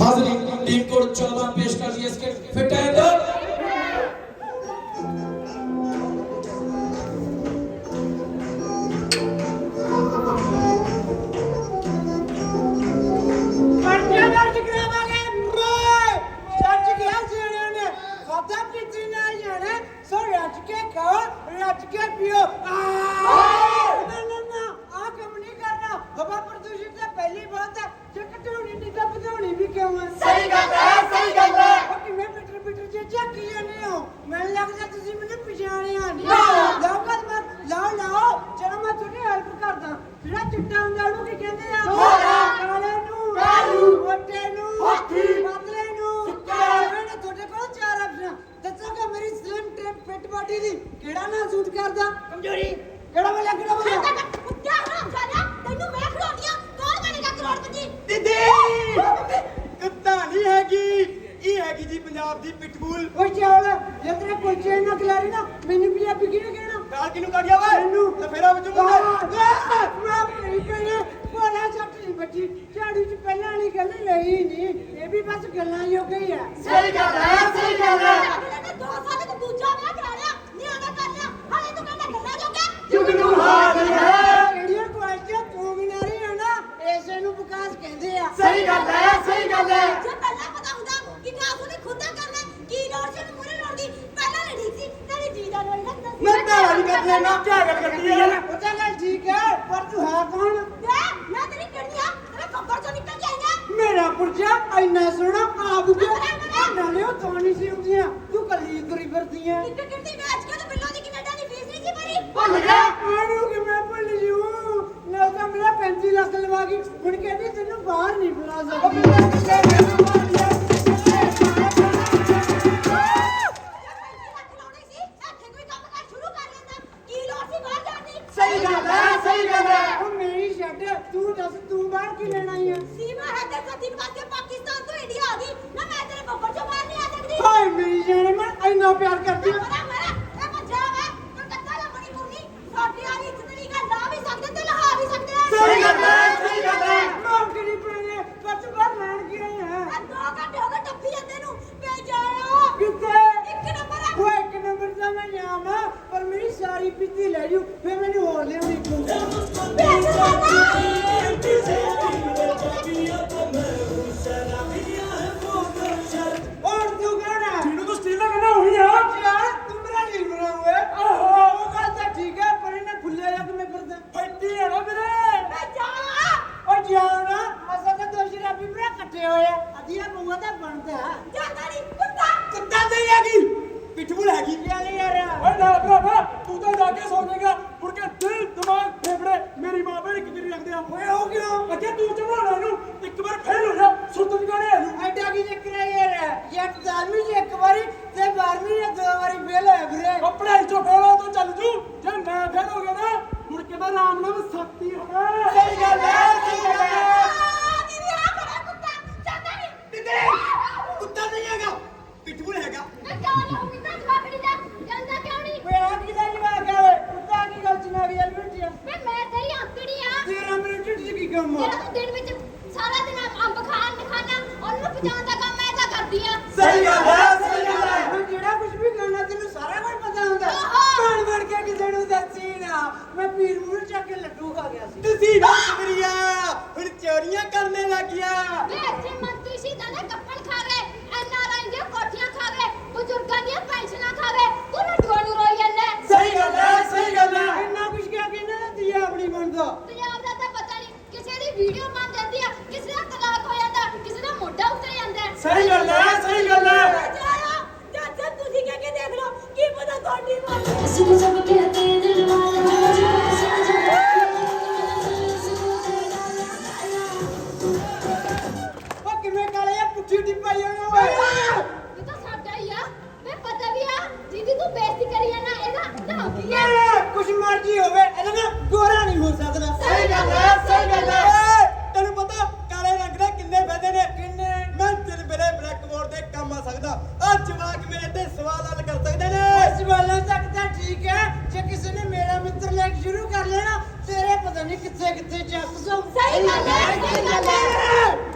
ਹਾਜ਼ਰੀ team code 14 ਪੇਸ਼ ਕਰਦੀ ਹੈ ਇਸ ਫਿਟ ਐਂਡ ਪਰਚਾ ਦਰਜ ਕਰਾਵਾਂਗੇ ਮੈਂ ਸੱਚ ਗਿਆ ਸਿਆਣਿਆਂ ਨੇ ਖਾਦਾ ਪੀਤੀ ਨਾ ਜਾਣੇ ਸੋ ਰੱਜ ਕੇ ਖਾਓ ਰੱਜ ਕੇ ਪੀਓ ਆਹ! ਨਾ ਨਾ ਨਾ ਆ ਕੰਮ ਨਹੀਂ ਕਰਨਾ ਹਵਾ ਪ੍ਰਦੂਸ਼ਣ ਤਾਂ ਪਹਿਲੀ ਬਾਤ ਹੈ ਜੇ ਵਧਾਉਣੀ ਵੀ ਕਿਉਂ ਹੈ ਸਹੀ ਗੱਲ ਹੈ, ਸਹੀ ਗੱਲ ਹੈ। ਉਹ ਕਿਵੇਂ ਬਿਟਰ ਬਿਟਰ ਜੇ ਝਾਕੀ ਜਾਂਦੇ ਹੋ? ਮੈਨੂੰ ਲੱਗਦਾ ਤੁਸੀਂ ਮੈਨੂੰ ਪਛਾਣਿਆ ਨਹੀਂ ਨਾ। ਲਾਓ ਕਦਮ ਲਾਓ ਲਾਓ। ਚਲੋ ਮੈਂ ਤੁਹਾਡੀ ਹੈਲਪ ਕਰਦਾ। ਜਿਹੜਾ ਚਿੱਟਾ ਹੁੰਦਾ ਉਹਨੂੰ ਕੀ ਕਹਿੰਦੇ ਆ। ਕਾਲੇ ਨੂੰ। ਕਾਲੂ। ਮੋਟੇ ਨੂੰ। ਹਾਥੀ। ਪਤਲੇ ਨੂੰ। ਸੁੱਕਾ। ਮੈਨੇ ਤੁਹਾਡੇ ਕੋਲ ਚਾਰ ਆਪਸ਼ਨ ਦੱਸੋਗਾ ਮੇਰੀ ਸਲਿਮ ਟ੍ਰਿਪ ਫਿਟ ਬਾਡੀ ਦੀ ਕਿਹੜਾ ਨਾ ਸੂਟ ਕਰਦਾ? ਕਮਜ਼ੋਰੀ। ਕਿਹੜਾ ਵਾਲਾ ਕਿਹੜਾ ਵਾਲਾ ਕੁੱਤਾ ਹਰਾਮ ਜਾਦਾ ਤੈਨੂੰ ਮੈਂ ਖਿਲਾਉਣੀ ਆ ਕੌਣ ਬਣੇਗਾ ਕਰੋੜਪਤੀ ਦੀਦੀ ਕੁੱਤਾ ਨਹੀਂ ਹੈਗੀ। ਇਹ ਹੈਗੀ ਜੀ ਪੰਜਾਬ ਦੀ ਪਿਟਬੁਲ ਓਏ ਚਾਵਲ ਜੇ ਤੇਰੇ ਕੁਲਚੇ ਨਾ ਖਿਲਾਰੀ ਨਾ ਮੈਨੂੰ ਪੰਜਾਬੀ ਕਿਹਨੇ ਕਹਿਣਾ? ਗਾਲ ਕਿਨੂੰ ਕੱਢਿਆ ਵਾ ਮੈਨੂੰ? ਤੇ ਫੇਰ ਆ ਵਿੱਚੋਂ ਮੁੰਡਾ ਮੈਂ ਕਹੀ ਕਹੀ ਕੋਲਾ ਛੱਟ ਨਹੀਂ ਬੱਚੀ ਝਾੜੂ ਚ ਪਹਿਲਾਂ ਵਾਲੀ ਗੱਲ ਲਈ ਨਹੀਂ ਇਹ ਵੀ ਬਸ ਗੱਲਾਂ ਹੀ ਹੋ ਗਈ ਆ ਸਹੀ ਗੱਲ ਹੈ ਸਹੀ ਗੱਲ ਹੈ। ਅਗਲੇ ਨੇ 2 ਸਾਲ ਤੱਕ ਦੂਜਾ ਵਿਆਹ ਕਰਾ ਲਿਆ ਨਿਆਣਾ ਕਰ ਲਿਆ ਹਾਲੇ ਤੂੰ ਕਹਿੰਦਾ ਗੱਲਾਂ ਜੋਗਾ ਜੁਗਨੂ ਹਾਜ਼ਰ ਹੈ ਕਿਹੜੀਆਂ ਕੁਆਲਿਟੀਆਂ ਤੂੰ ਗਿਨਾਰੀ ਹੈ ਨਾ ਇਸੇ ਨੂੰ ਵਿਕਾਸ ਕਹਿੰਦੇ ਆ ਸਹੀ ਗੱਲ ਹੈ ਸਹੀ ਗੱਲ ਹੈ। ਜੇ ਪਹਿਲਾਂ ਪਤਾ ਹੁੰਦਾ ਕਿ ਨੇ ਖੁਦ ਦਾ ਕਰਨਾ ਕੀ ਲੋੜ ਸੀ ਨੂੰ ਮੂਰੇ ਲੋੜ ਦੀ? ਪਹਿਲਾਂ ਲੜੀ ਸੀ ਤੇਰੀ ਜੀ ਦਾ ਲੋੜ ਲੱਗਦਾ ਮੈਂ ਤਾਂ ਵਾਲੀ ਕਰ ਲੈਣਾ ਕੀ ਗੱਲ ਕਰਦੀ ਹੈ ਉਹ ਤਾਂ ਗੱਲ ਠੀਕ ਹੈ ਪਰ ਤੂੰ ਹੈ ਕੌਣ? ਮੈਂ ਤੇਰੀ ਕਿਹੜੀਆਂ ਤੇਰੇ ਬੱਬਰ ਚੋਂ ਨਿਕਲ ਕੇ ਆਈਆਂ ਮੇਰਾ ਪੁਰਜਾ ਇੰਨਾ ਸੋਹਣਾ ਆਪ ਗਿਆ ਨਾਲੇ ਉਹ ਤਾਂ ਨਹੀਂ ਸੀ ਹੁੰਦੀਆਂ ਤੂੰ ਕੱਲੀ ਤੁਰੀ ਫਿਰਦੀ ਐ ਇੱਕ ਕਿਰਤੀ ਵੇਚ ਕੇ ਤੇ ਬਿੱਲੋ ਦੀ ਕੈਨੇਡਾ ਦੀ ਫੀਸ ਨਹੀਂ ਸੀ ਭਰੀ? ਭੁੱਲ ਗਿਆ ਆਣੂ ਮੈਂ ਨਾ ਤਾਂ ਮੇਰਾ 35 ਲੱਖ ਲਵਾ ਗਈ ਹੁਣ ਕਹਿੰਦੀ ਤੈਨੂੰ ਬਾਹਰ ਨਹੀਂ ਬੁਲਾ ਖਿਲਾਉਣੀ ਸੀ ਇੱਥੇ ਕੋਈ ਕੰਮ ਕਰ ਸ਼ੁਰੂ ਕਰ ਲੈਂਦਾ ਕੀ ਲੋੜ ਸੀ ਬਾਹਰ ਜਾਣ ਦੀ ਸਹੀ ਗੱਲ ਹੈ ਸਹੀ ਗੱਲ ਹੈ। ਉਹ ਮੇਰੀ ਛੱਡ ਤੂੰ ਦੱਸ ਤੂੰ ਬਾਹਰ ਕੀ ਲੈਣਾ ਹੀ ਆ? ਸੀਮਾ ਹੈ ਤੇ ਸਤਿਨ ਵਾਸਤੇ ਪਾਕਿਸਤਾਨ ਤੋਂ ਇੰਡੀਆ ਆ ਗਈ। ਨਾ ਮੈਂ ਤੇਰੇ ਬੱਬਰ ਚੋਂ ਬਾਹਰ ਨਹੀਂ ਆ ਸਕਦੀ। ਹਾਏ ਮੇਰੀ ਜਾਨ ਮੈਂ ਇੰਨਾ ਪਿਆਰ ਕਰਦੀ ਆ ਮਰਾ ਮਰਾ ਇਹ ਪੰਜਾਬ ਹੈ ਕਲਕੱਤਾ ਜਾਂ ਮਣੀਪੁਰ ਨਹੀਂ ਸਾਡੀ ਵਾਲੀ ਇੱਜ਼ਤ ਨਹੀਂ ਗਾ ਲਾ ਵੀ ਸਕਦੇ ਤੇ ਲਹਾ ਵੀ ਸਕਦੇ ਆ ਸਹੀ ਗੱਲ ਹੈ ਸਹੀ ਗੱਲ ਹੈ ਮਾਫ ਕਰੀ ਪੈਣੇ ਪਰ ਤੂੰ ਬਾਹਰ ਲੈਣ ਕੀ ਰਹੀ ਹੈ ਇਹ ਦੋ ਘੰਟੇ ਹੋ ਗਏ ਟੱਪੀ ਜਾਂਦੇ ਨੂੰ ਭੇਜਾਇਆ ਕਿੱਥੇ ਇੱਕ ਨੰਬਰ ਹੈ ਉਹ ਇੱਕ ਨੰਬਰ ਦਾ ਮੈਂ ਜਾਮਾ ਪਰ ਸਾਰੀ ਪੀਤੀ ਲੈ ਜੂ ਫਿਰ ਮੈਨੂੰ ਹੋਰ ਲਿਆਉਣੀ ਪਊ। ਔਰ ਤੂੰ ਹੈ ਜਿਹਨੂੰ ਤੂੰ ਸਟੀਲ ਦਾ ਕਹਿੰਦਾ ਉਹੀ ਆ ਯਾਰ ਤੂੰ ਮੇਰਾ ਨਹੀਂ ਬਣਾਉਂਗਾ ਆਹੋ। ਉਹ ਗੱਲ ਤਾਂ ਠੀਕ ਹੈ ਪਰ ਇਹਨੇ ਫੁੱਲਿਆ ਜਾਂ ਕਿਵੇਂ ਫਿਰਦਾ? ਫੱਟੀ ਹੈ ਨਾ ਵੀਰੇ। ਉਹ ਨਾ ਮਸਾ ਤਾਂ ਦੋ ਸ਼ਰਾਬੀ ਭਰਾ ਇਕੱਠੇ ਹੋਏ ਆ। ਅਧੀਆ ਬੂਆ ਤਾਂ ਬਣਦਾ। ਜਾਂਦਾ ਨਹੀਂ ਕੁੱਤਾ। ਕੁੱਤਾ ਨਹੀਂ ਹੈਗੀ ਪਿਟਬੁਲ ਹੈਗੀ ਚੱਲ ਯਾਰ ਓਏ ਨਾ ਭਰਾਵਾ ਤੂੰ ਤਾਂ ਜਾ ਕੇ ਸੌ ਜਾਏਗਾ। ਮੁੜ ਕੇ ਦਿਲ ਦਿਮਾਗ ਫੇਫੜੇ ਮੇਰੀ ਮਾਂ ਭੈਣ ਕਿਤੇ ਨਹੀਂ ਰੱਖਦੇ ਆ। ਓਏ ਹੋ ਕਿਉਂ? ਅੱਗੇ ਤੂੰ ਚੜਾਉਣਾ ਇਹਨੂੰ ਇੱਕ ਵਾਰ ਫੇਲ ਹੋ ਜਾ ਸੁੱਤ ਜਗਾਣੇ ਆ ਨੂੰ ਐਡਾ ਕੀ ਚੱਕਰ ਹੈ ਯਾਰ ਜੱਟ ਦਸਵੀਂ ਚ ਇੱਕ ਵਾਰੀ ਤੇ 12ਵੀਂ ਚ ਦੋ ਵਾਰੀ ਤੂੰ ਬੇਇੱਜ਼ਤੀ ਕਰੀ ਜਾਣਾ ਇਹਦਾ ਨਾਂ ਕੀ ਆ? ਕੁਝ ਮਰਜ਼ੀ ਹੋਵੇ ਇਹਦਾ ਨਾ ਗੋਰਾ ਨਹੀਂ ਹੋ ਸਕਦਾ। ਸਹੀ ਗੱਲ ਹੈ ਸਹੀ ਗੱਲ ਹੈ। ਤੈਨੂੰ ਪਤਾ ਕਾਲੇ ਰੰਗ ਦੇ ਕਿੰਨੇ ਫਾਇਦੇ ਨੇ? ਕਿੰਨੇ? ਮੈਂ ਦਿਲ ਮੇਰੇ ਬਲੈਕ ਬੋਰਡ ਤੇ ਕੰਮ ਆ ਸਕਦਾ। ਆ ਜਵਾਕ ਮੇਰੇ ਤੇ ਸਵਾਲ ਹੱਲ ਕਰ ਸਕਦੇ ਨੇ। ਇਸ ਵਾਲਾਂ ਤੱਕ ਤਾਂ ਠੀਕ ਹੈ ਜੇ ਕਿਸੇ ਨੇ ਮੇਰਾ ਮਿੱਤਰ ਲੈਕ ਸ਼ੁਰੂ ਕਰ ਲੈਣਾ ਤੇਰੇ ਪਤਾ ਨਹੀਂ ਕਿੱਥੇ ਕਿੱਥੇ ਚੱਕ ਸੋ ਸਹੀ ਗੱਲ ਹੈ। ਸਹੀ ਗੱਲ ਹੈ।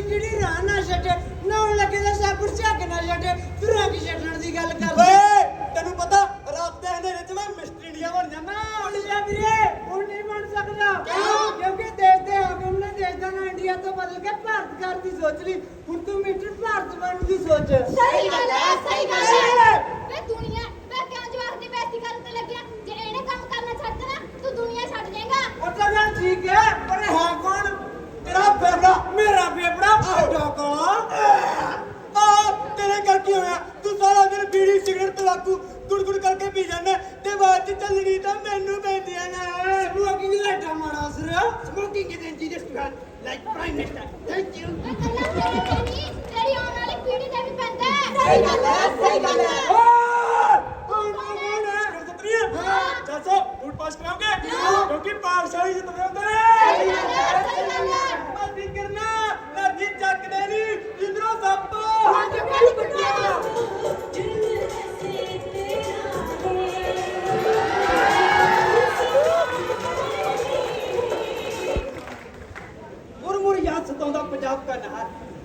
ਅਸੀਂ ਕਿਹੜੀ ਰਾਹ ਨਾ ਛੱਡੇ ਨਾਉਣ ਲੱਗੇ ਦਾ ਸਾਬਰ ਝੱਕ ਨਾ ਛੱਡੇ ਤੂੰ ਰਾਹ ਕੀ ਛੱਡਣ ਦੀ ਗੱਲ ਕਰ ਓਏ ਤੈਨੂੰ ਪਤਾ ਰਾਤ ਦੇ ਹਨੇਰੇ 'ਚ ਮੈਂ ਮਿਸਟਰ ਇੰਡੀਆ ਬਣ ਜਾਣਾ ਹੁਣ ਜਾ ਵੀਰੇ ਹੁਣ ਨਹੀਂ ਬਣ ਸਕਦਾ। ਕਿਉਂ? ਕਿਉਂਕਿ ਦੇਸ਼ ਦੇ ਹਾਕਮ ਨੇ ਦੇਸ਼ ਦਾ ਨਾਂ ਇੰਡੀਆ ਤੋਂ ਬਦਲ ਕੇ ਭਾਰਤ ਕਰ ਦੀ ਸੋਚ ਲਈ। ਹੁਣ ਤੂੰ ਮੀਟਰ ਭਾਰਤ ਬਣ ਦੀ ਸੋਚ। ਸਹੀ ਗੱਲ ਹੈ ਸਹੀ ਗੱਲ ਹੈ। ਵੇ ਦੁਨੀਆ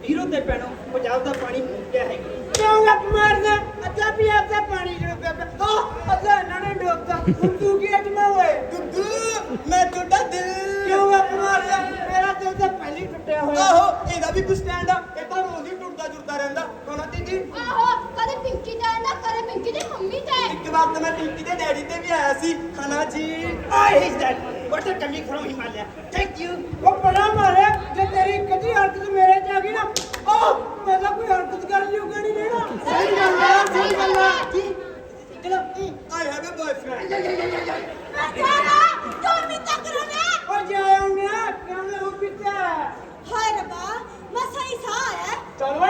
ਵੀਰੋ ਤੇ ਪੈਣੋ ਪੰਜਾਬ ਦਾ ਪਾਣੀ ਮੁੱਕਿਆ ਹੈ। ਕਿਉਂ ਗੱਪ ਮਾਰਦਾ ਅੱਧਾ ਪੰਜਾਬ ਦਾ ਪਾਣੀ ਜਿਹੜਾ ਪਿਆ ਆ ਅੱਧਾ ਇਹਨਾਂ ਨੇ ਡੋਬਤਾ। ਹੁਣ ਤੂੰ ਕੀ ਅਟਮਾ ਹੋਏ ਦੁੱਦੂ ਮੈਂ ਤੁਹਾਡਾ ਦਿਲ। ਕਿਉਂ ਗੱਪ ਮਾਰਦਾ ਮੇਰਾ ਦਿਲ ਤਾਂ ਪਹਿਲੇ ਹੀ ਟੁੱਟਿਆ ਹੋਇਆ। ਆਹੋ ਇਹਦਾ ਵੀ ਕੋਈ ਸਟੈਂਡ ਆ। ਇਹ ਤਾਂ ਰੋਜ਼ ਹੀ ਟੁੱਟਦਾ ਜੁੜਦਾ ਰਹਿੰਦਾ। ਕੋਣਾ ਤੀਜੀ? ਆਹੋ ਕਦੇ ਪਿੰਕੀ ਦਾ ਨਾ ਕਦੇ ਪਿੰਕੀ ਦੀ ਮੰਮੀ ਦਾ। ਇੱਕ ਵਾਰ ਤਾਂ ਮੈਂ ਪਿੰਕੀ ਦੇ ਡੈਡੀ ਤੇ ਵੀ ਆਇਆ ਸੀ। ਹਨਾ ਜੀ। ਆਈ ਹਿਸ What a colleague from Himalaya. Thank you. ਉਹ ਬੜਾ ਮਾਰਿਆ। ਜੇ ਤੇਰੀ ਕੱਢੀ ਹਰਕਤ ਮੇਰੇ ਚ ਆ ਗਈ ਨਾ ਉਹ ਮੈਂ ਤਾਂ ਕੋਈ ਹਰਕਤ ਕਰਨ ਯੋਗ ਨਹੀਂ ਰਹਿਣਾ ਸਹੀ ਗੱਲ ਆ ਸਹੀ ਗੱਲ ਆ। ਜੀ। ਚਲੋ ਆਈ ਹੈਵ ਅ ਬॉयਫ੍ਰੈਂਡ ਜਾਣਾ ਤੋਰ ਵੀ ਤੱਕ ਰੋਣਾ ਉਹ ਜਾਉਂਗਾ ਕਹਿੰਦੇ ਉਹ ਪਿੱਤਾ ਹਾਏ ਰੱਬਾ ਮਸਾਂ ਹੀ ਸਾਹ ਆਇਆ। ਚਲੋ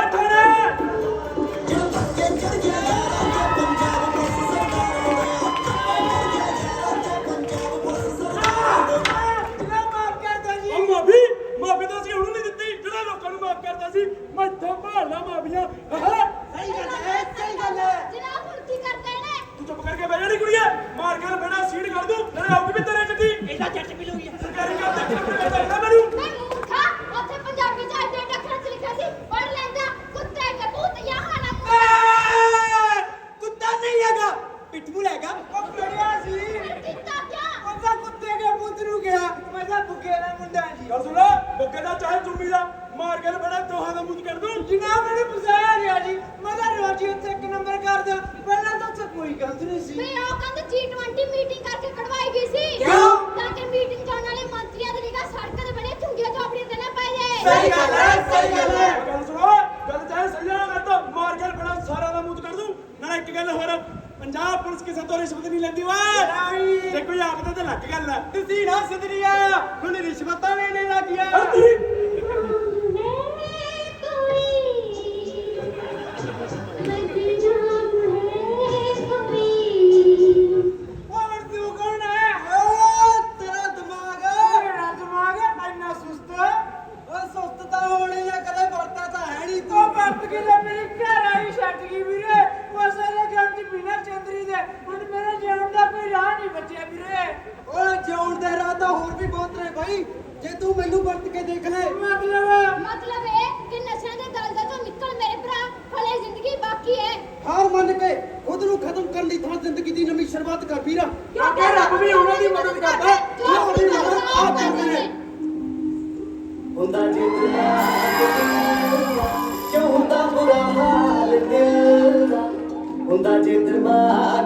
ਪੰਜਾਬ ਪੁਲਿਸ ਕਿਸੇ ਤੋਂ ਰਿਸ਼ਵਤ ਨਹੀਂ ਲੈਂਦੀ ਓਏ ਨਹੀਂ। ਜੇ ਕੋਈ ਆਖਦਾ ਤੇ ਲੱਗ ਗੱਲ ਹੈ ਤੁਸੀਂ ਨਾ ਸਦਰੀਆ ਹੁਣ ਰਿਸ਼ਵਤਾਂ ਲੈਣੇ ਲੱਗ ਗਿਆ ਅਰੇ ਤੇਰੀ